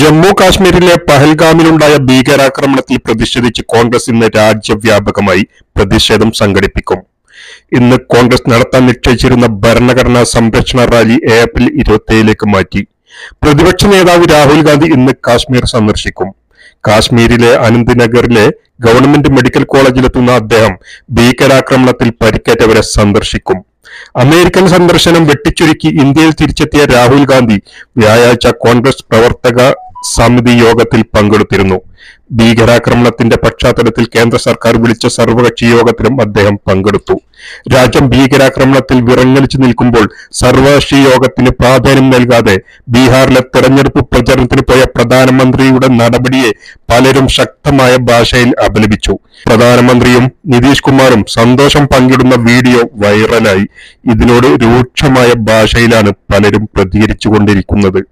ജമ്മു കാശ്മീരിലെ പഹൽഗാമിലുണ്ടായ ഭീകരാക്രമണത്തിൽ പ്രതിഷേധിച്ച് കോൺഗ്രസ് ഇന്ന് രാജ്യവ്യാപകമായി പ്രതിഷേധം സംഘടിപ്പിക്കും. ഇന്ന് കോൺഗ്രസ് നടത്താൻ നിശ്ചയിച്ചിരുന്ന ഭരണഘടനാ സംരക്ഷണ റാലി ഏപ്രിൽ ഇരുപത്തിയേഴിലേക്ക് മാറ്റി. പ്രതിപക്ഷ നേതാവ് രാഹുൽ ഗാന്ധി ഇന്ന് കാശ്മീർ സന്ദർശിക്കും. കാശ്മീരിലെ അനന്ത്നഗറിലെ ഗവൺമെന്റ് മെഡിക്കൽ കോളേജിലെത്തുന്ന അദ്ദേഹം ഭീകരാക്രമണത്തിൽ പരിക്കേറ്റവരെ സന്ദർശിക്കും. അമേരിക്കൻ സന്ദർശനം വെട്ടിച്ചുരുക്കി ഇന്ത്യയിൽ തിരിച്ചെത്തിയ രാഹുൽ ഗാന്ധി വ്യാഴാഴ്ച കോൺഗ്രസ് പ്രവർത്തക സമിതി യോഗത്തിൽ പങ്കെടുത്തിരുന്നു. ഭീകരാക്രമണത്തിന്റെ പശ്ചാത്തലത്തിൽ കേന്ദ്ര സർക്കാർ വിളിച്ച സർവകക്ഷി യോഗത്തിലും അദ്ദേഹം പങ്കെടുത്തു. രാജ്യം ഭീകരാക്രമണത്തിൽ വിറങ്ങലിച്ചു നിൽക്കുമ്പോൾ സർവകക്ഷി യോഗത്തിന് പ്രാധാന്യം നൽകാതെ ബീഹാറിലെ തെരഞ്ഞെടുപ്പ് പ്രചരണത്തിന് പോയ പ്രധാനമന്ത്രിയുടെ നടപടിയെ പലരും ശക്തമായ ഭാഷയിൽ അപലപിച്ചു. പ്രധാനമന്ത്രിയും നിതീഷ് കുമാറും സന്തോഷം പങ്കിടുന്ന വീഡിയോ വൈറലായി. ഇതിനോട് രൂക്ഷമായ ഭാഷയിലാണ് പലരും പ്രതികരിച്ചുകൊണ്ടിരിക്കുന്നത്.